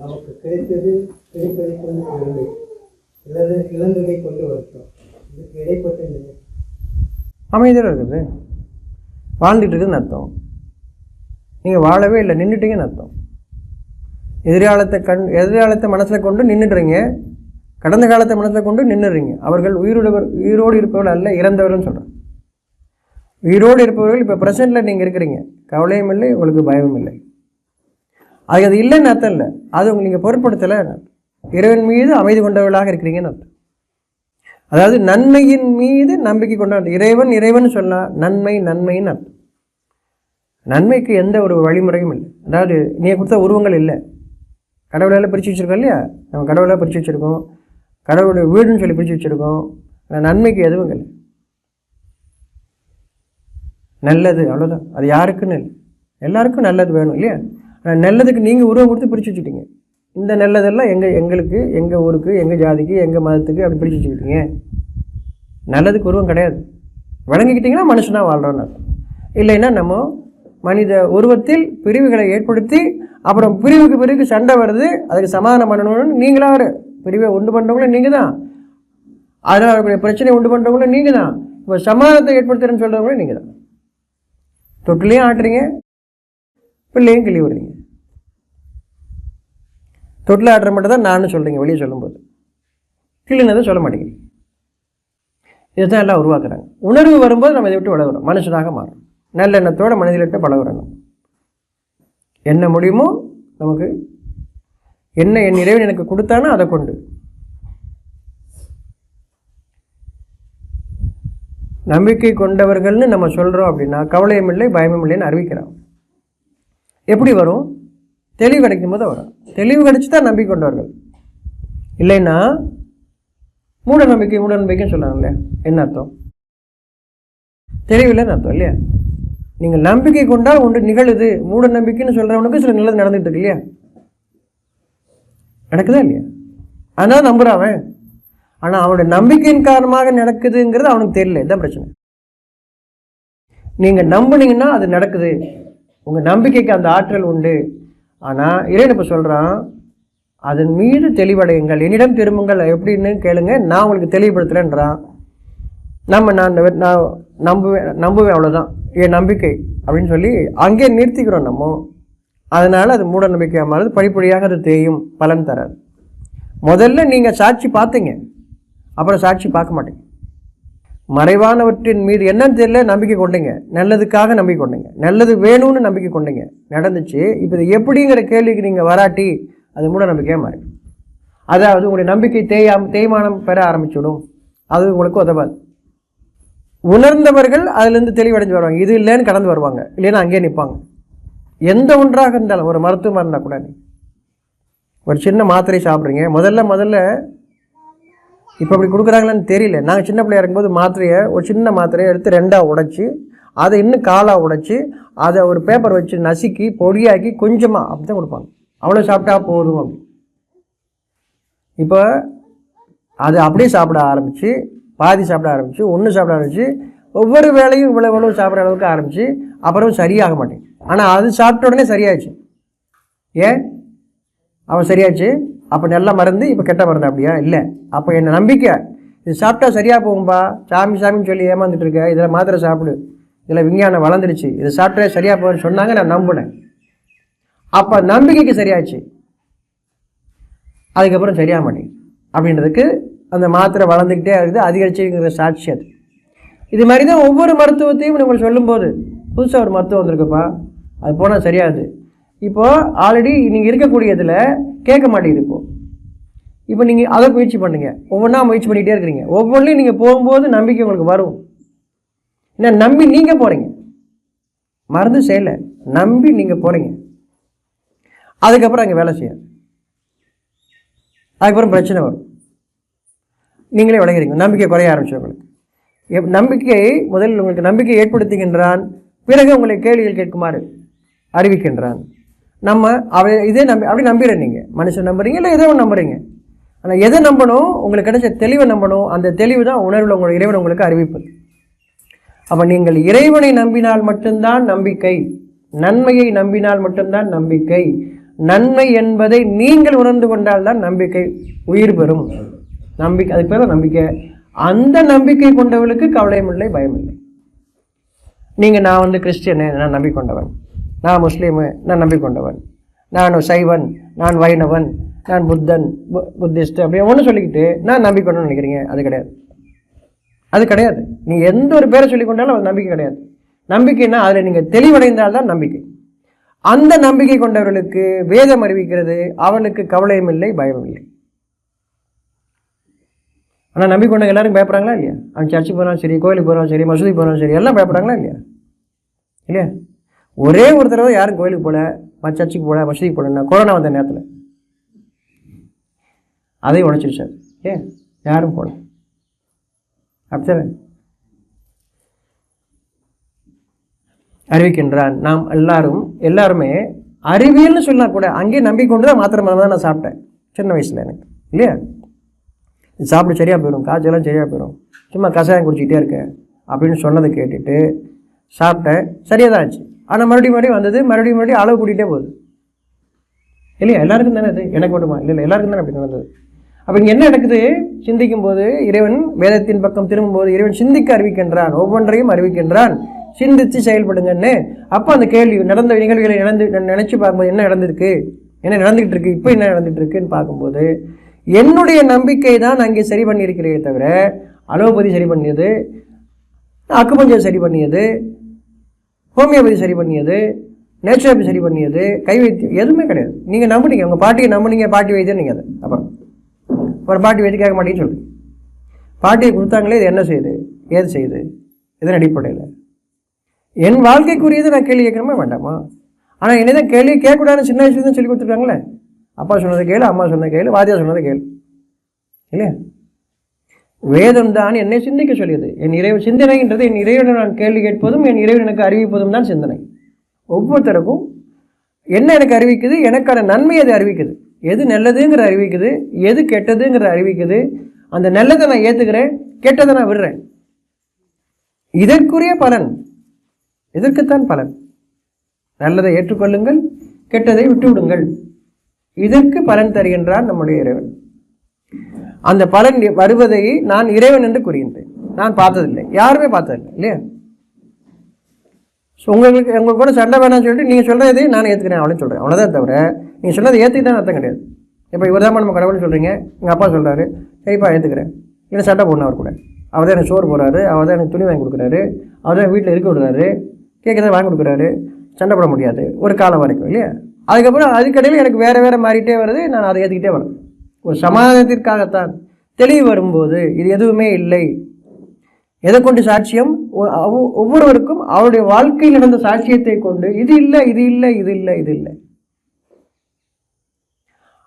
நமக்கு கிடைத்தது கிடைப்பதை கொண்டு பெருமை இழந்து இழந்ததை கொண்டு வருத்தம் இதுக்கு இடைப்பட்ட நிலை. அமைதியாக இருக்குது வாழ்ந்துட்டு இருக்குதுன்னு அர்த்தம். நீங்கள் வாழவே இல்லை நின்றுட்டீங்கன்னு அர்த்தம். எதிர்காலத்தை கண் எதிர்காலத்தை மனசில் கொண்டு நின்றுடுறீங்க கடந்த காலத்தை மனசில் கொண்டு நின்றுறீங்க அவர்கள் உயிரோடு உயிரோடு இருப்பவர்கள் அல்ல இறந்தவர்கள்னு சொல்கிறேன் உயிரோடு இருப்பவர்கள் இப்போ ப்ரெசென்ட்டில் நீங்கள் இருக்கிறீங்க. கவலையும் இல்லை உங்களுக்கு பயமும் இல்லை. அது அது இல்லைன்னு அர்த்தம் இல்லை. அது உங்க நீங்கள் பொருட்படுத்தலை இறைவன் மீது அமைதி கொண்டவர்களாக இருக்கிறீங்கன்னு அர்த்தம். அதாவது நன்மையின் மீது நம்பிக்கை கொண்டவர் இறைவன் இறைவன் சொன்னால் நன்மை நன்மைன்னு அர்த்தம். நன்மைக்கு எந்த ஒரு வழிமுறையும் இல்லை. அதாவது நீ கொடுத்த உருவங்கள் இல்லை. கடவுளால் பிரித்து வச்சுருக்கோம் இல்லையா? நம்ம கடவுளாக பிரித்து வச்சுருக்கோம். கடவுளுடைய வீடுன்னு சொல்லி பிரித்து வச்சுருக்கோம். ஆனால் நன்மைக்கு எதுவும் இல்லை. நல்லது அவ்வளோதான் அது யாருக்குன்னு இல்லை. எல்லாருக்கும் நல்லது வேணும் இல்லையா? ஆனால் நல்லதுக்கு நீங்கள் உருவம் கொடுத்து பிரித்து வச்சுட்டீங்க இந்த நல்லதெல்லாம் எங்கள் எங்களுக்கு எங்கள் ஊருக்கு எங்கள் ஜாதிக்கு எங்கள் மதத்துக்கு அப்படி பிரித்து வச்சுக்கிட்டீங்க. நல்லதுக்கு உருவம் கிடையாது. வழங்கிக்கிட்டிங்கன்னா மனுஷனாக வாழ்கிறோன்னு இல்லைன்னா நம்ம மனித உருவத்தில் பிரிவுகளை ஏற்படுத்தி அப்புறம் பிரிவுக்கு பிரிவுக்கு சண்டை வருது அதுக்கு சமாதானம் பண்ணணும்னு நீங்களாக வரு பிரிவை உண்டு பண்ணுறவங்களும் நீங்கள் தான் அதனால் அவருடைய பிரச்சனையை உண்டு பண்ணுறவங்களும் நீங்கள் தான் இப்போ சமாதானத்தை ஏற்படுத்துறேன்னு சொல்கிறவங்களும் நீங்கள் தான் தொட்டிலையும் ஆட்டுறீங்க. பிள்ளையும் கிளி விடுறீங்க தொட்டில் ஆடுற மட்டும் தான் நான் சொல்கிறீங்க வெளியே சொல்லும்போது. கிளினதை சொல்ல மாட்டேங்கிறீங்க. இதுதான் எல்லாம் உருவாக்குறாங்க. உணர்வு வரும்போது நம்ம இதை விட்டு விலகணும். மனுஷனாக மாறும் நல்லெண்ணத்தோட மனதிலிட்டு பழகுறணும் என்ன முடியுமோ நமக்கு என்ன என் இறைவன் எனக்கு கொடுத்தானோ அதை கொண்டு. நம்பிக்கை கொண்டவர்கள்னு நம்ம சொல்கிறோம் அப்படின்னா கவலையும் இல்லை பயமும் இல்லைன்னு அறிவிக்கிறோம் எப்படி வரும்? தெளிவு கிடைக்கும் போது வரும். தெளிவு கிடைச்சி தான் நம்பிக்கை கொண்டவர்கள் இல்லைன்னா மூட நம்பிக்கை மூட நம்பிக்கைன்னு சொல்லுவாங்க இல்லையா என்ன அர்த்தம்? தெளிவில்லைன்னு அர்த்தம் இல்லையா? நீங்கள் நம்பிக்கை கொண்டால் ஒன்று நிகழுது. மூட நம்பிக்கைன்னு சொல்கிறவனுக்கு சில நல்லது நடந்துட்டு இருக்கு இல்லையா? நடக்குதா இல்லையா? ஆனால் நம்புகிறான் அவன். ஆனால் அவனுடைய நம்பிக்கையின் காரணமாக நடக்குதுங்கிறது அவனுக்கு தெரியல. இதான் பிரச்சனை. நீங்கள் நம்புனீங்கன்னா அது நடக்குது. உங்கள் நம்பிக்கைக்கு அந்த ஆற்றல் உண்டு. ஆனால் இறைவன் இப்போ சொல்கிறான் அதன் மீது தெளிவடையுங்கள். என்னிடம் திரும்புங்கள். எப்படின்னு கேளுங்க. நான் உங்களுக்கு தெளிவுபடுத்துகிறேன்றான் நம்ம நான் இந்த- நான் நம்புவேன் நம்புவேன் அவ்வளோதான் என் நம்பிக்கை அப்படின்னு சொல்லி அங்கே நிறுத்திக்கிறோம் நம்ம. அதனால் அது மூட நம்பிக்கையாக மாறுது. படிப்படியாக அது தேயும். பலன் தராது. முதல்ல நீங்கள் சாட்சி பார்த்தீங்க. அப்புறம் சாட்சி பார்க்க மாட்டீங்க. மறைவானவற்றின் மீது என்னன்னு தெரியல நம்பிக்கை கொண்டீங்க. நல்லதுக்காக நம்பிக்கை கொண்டீங்க. நல்லது வேணும்னு நம்பிக்கை கொண்டீங்க. நடந்துச்சு. இப்போ இது எப்படிங்கிற கேள்விக்கு நீங்கள் வராட்டி அது மூட நம்பிக்கையாக மாறி அதாவது உங்களுடைய நம்பிக்கை தேயாம தேய்மானம் பெற ஆரம்பிச்சுடும். அது உங்களுக்கு உதவாது. உணர்ந்தவர்கள் அதுலேருந்து தெளிவடைஞ்சு வருவாங்க. இது இல்லைன்னு கடந்து வருவாங்க. இல்லைன்னா அங்கேயே நிற்பாங்க எந்த ஒன்றாக இருந்தாலும் ஒரு மருத்துவமாக இருந்தால் கூட ஒரு சின்ன மாத்திரை சாப்பிட்றீங்க. முதல்ல முதல்ல இப்போ அப்படி கொடுக்குறாங்களான்னு தெரியல. நாங்கள் சின்ன பிள்ளையா இருக்கும்போது மாத்திரையை ஒரு சின்ன மாத்திரையை எடுத்து ரெண்டாக உடைச்சி அதை இன்னும் காலாக உடைச்சி அதை ஒரு பேப்பர் வச்சு நசுக்கி பொடியாக்கி கொஞ்சமாக அப்படி தான் கொடுப்பாங்க. அவ்வளோ சாப்பிட்டா போதும் அப்படி. இப்போ அது அப்படியே சாப்பிட ஆரம்பித்து பாதி சாப்பிட ஆரம்பித்து ஒன்று சாப்பிட ஆரம்பித்து ஒவ்வொரு வேலையும் இவ்வளோ இவ்வளோ சாப்பிட்ற அளவுக்கு ஆரம்பித்து அப்புறம் சரியாக மாட்டேங்குது. ஆனால் அது சாப்பிட்ட உடனே சரியாச்சு ஏன்? அவன் சரியாச்சு? அப்போ நல்ல மருந்து இப்போ கெட்ட மருந்து அப்படியா? இல்லை. அப்போ என்ன நம்பிக்கை? இது சாப்பிட்டா சரியாக போகும்பா? சாமி சாமின்னு சொல்லி ஏமாந்துட்டு இருக்க. இதில் மாத்திரை சாப்பிடு. இதில் விஞ்ஞானம் வளர்ந்துருச்சு. இதை சாப்பிட்டா சரியாக போகும்னு சொன்னாங்க நான் நம்பினேன். அப்போ நம்பிக்கைக்கு சரியாச்சு. அதுக்கப்புறம் சரியாக மாட்டேங்குது அப்படின்றதுக்கு அந்த மாத்திரை வளர்ந்துக்கிட்டே இருக்குது. அதிகரிச்சுங்கிற சாட்சி அது. இது மாதிரி தான் ஒவ்வொரு மருத்துவத்தையும் நம்ம சொல்லும்போது புதுசாக ஒரு மருத்துவம் வந்திருக்குப்பா. அது போனால் சரியாது இப்போது ஆல்ரெடி நீங்கள் இருக்கக்கூடியதில் கேட்க மாட்டேங்குது இப்போது இப்போ நீங்கள் அதை முயற்சி பண்ணுங்க. ஒவ்வொன்றா முயற்சி பண்ணிகிட்டே இருக்கிறீங்க. ஒவ்வொன்றையும் நீங்கள் போகும்போது நம்பிக்கை உங்களுக்கு வரும். ஏன்னா நம்பி நீங்கள் போகிறீங்க மருந்து செய்யலை. நம்பி நீங்கள் போகிறீங்க அதுக்கப்புறம் அங்கே வேலை செய்யாது அதுக்கப்புறம் பிரச்சனை வரும். நீங்களே விளைகிறீங்க நம்பிக்கை குறைய ஆரம்பிச்சு உங்களுக்கு. எப் நம்பிக்கை முதலில் உங்களுக்கு நம்பிக்கை ஏற்படுத்துகின்றான். பிறகு உங்களை கேள்விகள் கேட்குமாறு அறிவிக்கின்றான். நம்ம அவ இதே நம்பி அப்படி நம்பிடுற நீங்கள் மனுஷன் நம்புறீங்க இல்லை ஏதோ ஒன்று நம்புறீங்க? ஆனால் எதை நம்பணும்? உங்களுக்கு கிடைச்ச தெளிவை நம்பணும். அந்த தெளிவு தான் உணர்வில் உங்கள் இறைவன் உங்களுக்கு அறிவிப்பது அப்போ நீங்கள் இறைவனை நம்பினால் மட்டும்தான் நம்பிக்கை. நன்மையை நம்பினால் மட்டும்தான் நம்பிக்கை. நன்மை என்பதை நீங்கள் உணர்ந்து கொண்டால் தான் நம்பிக்கை உயிர் பெறும். நம்பிக்கை அதுக்கு பேர் நம்பிக்கை. அந்த நம்பிக்கை கொண்டவர்களுக்கு கவலையும் இல்லை பயம் இல்லை. நீங்கள் நான் வந்து கிறிஸ்டியனு நான் நம்பிக்கொண்டவன். நான் முஸ்லீமு நான் நம்பிக்கொண்டவன். நான் சைவன் நான் வைணவன் நான் புத்தன் பு புத்திஸ்ட் அப்படி ஒன்று சொல்லிக்கிட்டு நான் நம்பிக்கொண்டேன்னு நினைக்கிறீங்க? அது கிடையாது. அது கிடையாது. நீ எந்த ஒரு பேரை சொல்லிக்கொண்டாலும் அது நம்பிக்கை கிடையாது. நம்பிக்கைன்னா அதில் நீங்கள் தெளிவடைந்தால் தான் நம்பிக்கை. அந்த நம்பிக்கை கொண்டவர்களுக்கு வேதம் அறிவிக்கிறது அவனுக்கு கவலையும் இல்லை பயமும் இல்லை. ஆனால் நம்பிக்கொண்டவங்க எல்லாரும் பயப்படுறாங்களா இல்லையா? அவன் சர்ச்சுக்கு போகிறான் சரி கோயிலுக்கு போகிறான் சரி மசூதி போகிறான் சரி எல்லாம் பயப்படுறாங்களா இல்லையா? இல்லையா? ஒரே ஒரு தடவை யாரும் கோயிலுக்கு போகல ம- சர்ச்சுக்கு போகல மசதிக்கு போகலன்னா கொரோனா வந்த நேரத்தில். அதையும் உடைச்சிருச்சு சார் ஏன்? யாரும் போகல அப்படித்தானே? அறிவிக்கின்றான் நாம் எல்லாரும் எல்லாருமே அறிவியல்னு சொன்னா கூட அங்கேயே நம்பிக்கொண்டு தான் மாத்திரை மருந்து தான் நான் சாப்பிட்டேன். சின்ன வயசில் எனக்கு. இல்லையா? இது சாப்பிட சரியாக போயிடும் காய்ச்சலாம் சரியாக போயிடும் சும்மா கஷாயம் குடிச்சிக்கிட்டே இருக்கேன். அப்படின்னு சொன்னதை கேட்டுட்டு சாப்பிட்டேன். சரியாக தான் ஆச்சு. ஆனால் மறுபடியும் மறுபடியும் வந்தது மறுபடியும் மறுபடியும் அளவு கூட்டிகிட்டே போகுது. இல்லையா? எல்லாருக்கும் தானே அது? எனக்கு மட்டுமா? இல்லை இல்லை எல்லாருக்கும் தானே அப்படி நடந்தது. அப்போ இங்கே என்ன நடக்குது? சிந்திக்கும் போது இறைவன் வேதத்தின் பக்கம் திரும்பும்போது இறைவன் சிந்திக்க அறிவிக்கின்றான். ஒவ்வொன்றையும் அறிவிக்கின்றான். சிந்தித்து செயல்படுங்கன்னு. அப்போ அந்த கேள்வி நடந்த நிகழ்வுகளை நடந்து நினச்சி பார்க்கும்போது என்ன நடந்திருக்கு? என்ன நடந்துகிட்டு இருக்கு? இப்போ என்ன நடந்துகிட்டு இருக்குன்னு பார்க்கும்போது என்னுடைய நம்பிக்கை தான் அங்கே சரி பண்ணியிருக்கிறே தவிர அலோபதி சரி பண்ணியது அக்குமஞ்சம் சரி பண்ணியது ஹோமியோபதி சரி பண்ணியது நேச்சுரோபதி சரி பண்ணியது கை வைத்தியம் எதுவுமே கிடையாது. நீங்கள் நம்புனீங்க உங்கள் பாட்டியை நம்புனீங்க பாட்டி வைத்தியம் நீங்கள் அது. அப்புறம் ஒரு பாட்டி வைத்தியம் கேட்க மாட்டேன்னு சொல்லுங்கள் பாட்டியை கொடுத்தாங்களே இது என்ன செய்யுது? ஏது செய்யுது? இதன் அடிப்படையில். என் வாழ்க்கைக்குரியது நான் கேள்வி கேட்கணுமே வேண்டாமா? ஆனால் என்னதான் கேள்வி கேட்கக்கூடாதுன்னு சின்ன வயசுலேருந்து சொல்லி கொடுத்துருக்காங்களே. அப்பா சொன்னதை கேளு அம்மா சொன்னதை கேளு வாத்தியா சொன்னதை கேளு. இல்லையா? வேதம் தான் என்னை சிந்திக்க சொல்லியது. என் இறைவன் சிந்தனைன்றது என் இறைவனை நான் கேள்வி கேட்பதும் என் இறைவன் எனக்கு அறிவிப்பதும் தான் சிந்தனை. ஒவ்வொருத்தருக்கும் என்ன எனக்கு அறிவிக்குது எனக்கான நன்மை அது அறிவிக்குது? எது நல்லதுங்கிற அறிவிக்குது எது கெட்டதுங்கிற அறிவிக்குது. அந்த நல்லதை நான் ஏற்றுக்கிறேன் கெட்டதை நான் விடுறேன். இதற்குரிய பலன் இதற்குத்தான் பலன். நல்லதை ஏற்றுக்கொள்ளுங்கள் கெட்டதை விட்டுவிடுங்கள். இதற்கு பலன் தருகின்றான் நம்முடைய இறைவன். அந்த பலன் வருவதை நான் இறைவன் என்று கூறுகின்றேன். நான் பார்த்ததில்லை. யாருமே பார்த்ததில்லை இல்லையா? ஸோ உங்களுக்கு உங்களுக்கு கூட சண்டை வேணாம்னு சொல்லிட்டு நீங்கள் சொல்கிறதே நான் ஏற்றுக்கிறேன் அவளையும் சொல்கிறேன் அவ்வளோதான் தவிர நீங்கள் சொன்னதை ஏற்றுக்கிட்டேன் அர்த்தம் கிடையாது. இப்போ இவர் தான் நம்ம கடவுள்னு சொல்கிறீங்க எங்கள் அப்பா சொல்கிறாரு சரிப்பா ஏற்றுக்கிறேன் இல்லை சண்டை போடணும் அவர் கூட. அவர் தான் எனக்கு சோறு போடுறாரு அவர் தான் எனக்கு துணி வாங்கி கொடுக்குறாரு அவர் தான் வீட்டில் இருக்க விடுறாரு கேட்குறத வாங்கி கொடுக்குறாரு சண்டை போட முடியாது ஒரு காலம் வரைக்கும் இல்லையா? அதுக்கப்புறம் அதுக்கடையில் எனக்கு வேறு வேறு மாறிட்டே வருது நான் அதை ஏற்றுக்கிட்டே வரேன். ஒரு சமாதானத்திற்காகத்தான் தெளிவு வரும்போது இது எதுவுமே இல்லை. எதை கொண்டு சாட்சியம்? ஒ- அவ- ஒவ்வொருவருக்கும் அவருடைய வாழ்க்கையில் நடந்த சாட்சியத்தை கொண்டு இது இல்லை இது இல்லை இது இல்லை இது இல்லை.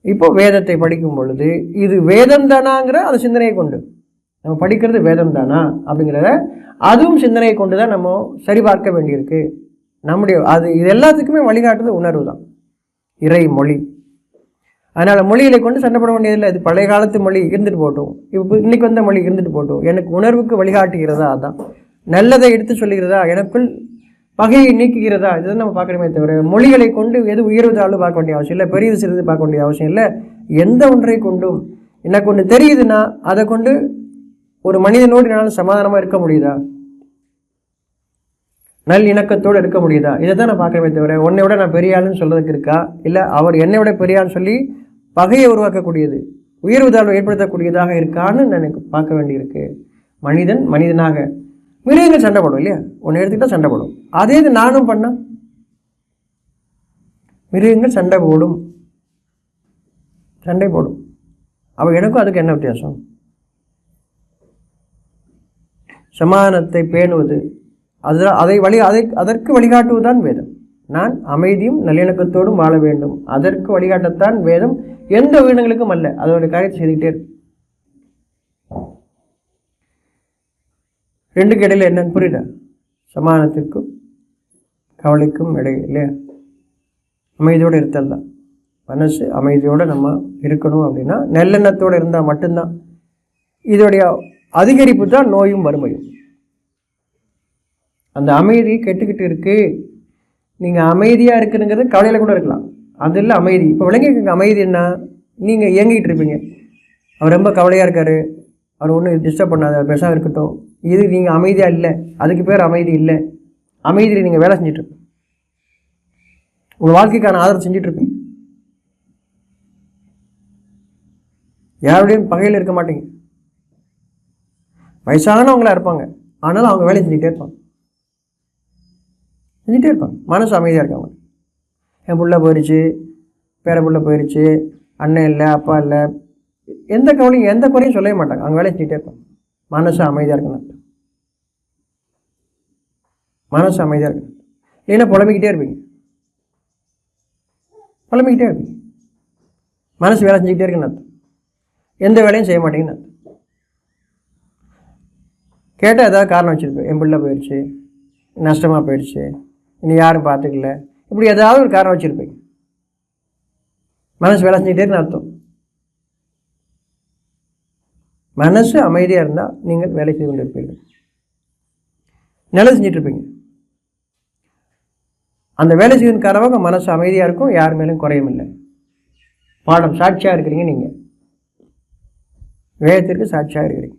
இப்போ வேதத்தை படிக்கும் பொழுது இது வேதம் தானாங்கிற அந்த சிந்தனையை கொண்டு. நம்ம படிக்கிறது வேதம் தானா அப்படிங்கிறத அதுவும் சிந்தனையை கொண்டு தான் நம்ம சரிபார்க்க வேண்டியிருக்கு. நம்முடைய அது இது எல்லாத்துக்குமே வழிகாட்டுறது உணர்வு தான் இறை மொழி அதனால் மொழிகளை கொண்டு சண்டை போட வேண்டியதில்லை. இது பழைய காலத்து மொழி இருந்துட்டு போட்டோம். இப்போ இன்னைக்கு வந்த மொழி இருந்துட்டு போட்டோம். எனக்கு உணர்வுக்கு வழிகாட்டுகிறதா அதான். நல்லதை எடுத்து சொல்லுகிறதா? எனக்குள் பகையை நீக்குகிறதா? இதுதான் நம்ம பார்க்கணுமே தவிர மொழிகளை கொண்டு எது உயர்வதாலும் பார்க்க வேண்டிய அவசியம் இல்லை. பெரியது சிறிது பார்க்க வேண்டிய அவசியம் இல்லை. எந்த ஒன்றை கொண்டும் எனக்கு ஒன்று தெரியுதுன்னா அதை கொண்டு ஒரு மனிதனோடு என்னால் சமாதானமாக இருக்க முடியுதா? நல் இணக்கத்தோடு இருக்க முடியுதா? இதை தான் நான் பார்க்கவே தவிர உன்னை விட நான் பெரிய ஆளுன்னு சொல்கிறதுக்கு இருக்கா? இல்லை அவர் என்னை விட பெரிய ஆள்னு சொல்லி பகையை உருவாக்கக்கூடியது உயர்வு தாழ்வு ஏற்படுத்தக்கூடியதாக இருக்கான்னு எனக்கு பார்க்க வேண்டியிருக்கு. மனிதன் மனிதனாக மிருகங்கள் சண்டை போடும் இல்லையா? ஒன்று எடுத்துக்கிட்டால் சண்டை போடும். அதே இது நானும் பண்ணால் மிருகங்கள் சண்டை போடும். சண்டை போடும். அவ எனக்கும் அதுக்கு என்ன வித்தியாசம்? சமாதானத்தை பேணுவது அது அதை வழி அதை அதற்கு வழிகாட்டுவதுதான் வேதம். நான் அமைதியும் நல்லிணக்கத்தோடும் வாழ வேண்டும். அதற்கு வழிகாட்டத்தான் வேதம் எந்த உயிரினங்களுக்கும் அல்ல. அதோட காரியத்தை செய்துக்கிட்டே இருக்கு. ரெண்டுக்கு இடையில என்னன்னு புரியுதா சமாதானத்திற்கும் கவலைக்கும் இடையே இல்லையா அமைதியோடு இருத்தல் தான் மனசு அமைதியோடு நம்ம இருக்கணும் அப்படின்னா நல்லெண்ணத்தோடு இருந்தால் மட்டும்தான். இதோடைய அதிகரிப்பு தான் நோயும் வறுமையும். அந்த அமைதி கெட்டுக்கிட்டு இருக்குது நீங்கள் அமைதியாக இருக்குதுங்கிறது கவலையில் கூட இருக்கலாம். அது இல்லை அமைதி. இப்போ விளங்கிக்கங்க அமைதி என்ன? நீங்கள் இயங்கிட்டு இருப்பீங்க. அவர் ரொம்ப கவலையாக இருக்கார். அவர் ஒன்றும் டிஸ்டர்ப் பண்ணாத அவர் இருக்கட்டும். இது நீங்கள் அமைதியாக இல்லை. அதுக்கு பேர் அமைதி இல்லை. அமைதியில் நீங்கள் வேலை செஞ்சுட்டு உங்கள் வாழ்க்கைக்கான ஆதரவு செஞ்சிட்ருப்பீங்க யாருடையும் பகையில் இருக்க மாட்டீங்க. வயசானவங்களா இருப்பாங்க. ஆனாலும் அவங்க வேலை செஞ்சுக்கிட்டே இருப்பாங்க. செஞ்சுட்டே இருப்பாங்க. மனசு அமைதியாக இருக்காங்க என் பிள்ளை போயிடுச்சு பேர பிள்ளை போயிடுச்சு அண்ணன் இல்லை அப்பா இல்லை எந்த கவலையும் எந்த குறையும் சொல்லவே மாட்டாங்க. அவங்க வேலையை செஞ்சுட்டே இருப்பாங்க. மனசு அமைதியாக இருக்கணும். மனசு அமைதியாக இருக்கணும். இல்லைன்னா புலம்பிக்கிட்டே இருப்பீங்க. புலம்பிக்கிட்டே இருப்பீங்க. மனசு வேலை செஞ்சுக்கிட்டே இருக்குன்னு அர்த்தம். எந்த வேலையும் செய்ய மாட்டேங்கன்னு அர்த்தம். கேட்டால் ஏதாவது காரணம் வச்சுருப்பேன். என் பிள்ளை போயிடுச்சு நஷ்டமாக போயிடுச்சு என்னை யாரும் பார்த்துக்கல. இப்படி ஏதாவது ஒரு காரணம் வச்சுருப்பீங்க. மனசு வேலை செஞ்சுக்கிட்டே அர்த்தம். மனசு அமைதியாக இருந்தால் நீங்கள் வேலை செய்து கொண்டு இருப்பீர்கள். நல்லது செஞ்சுட்டு இருப்பீங்க. அந்த வேலை செய்யும் காரணமாக மனசு அமைதியாக இருக்கும் யார் மேலும் குறையும் இல்லை பாடம் சாட்சியாக இருக்கிறீங்க நீங்கள் வேகத்திற்கு சாட்சியாக இருக்கிறீங்க.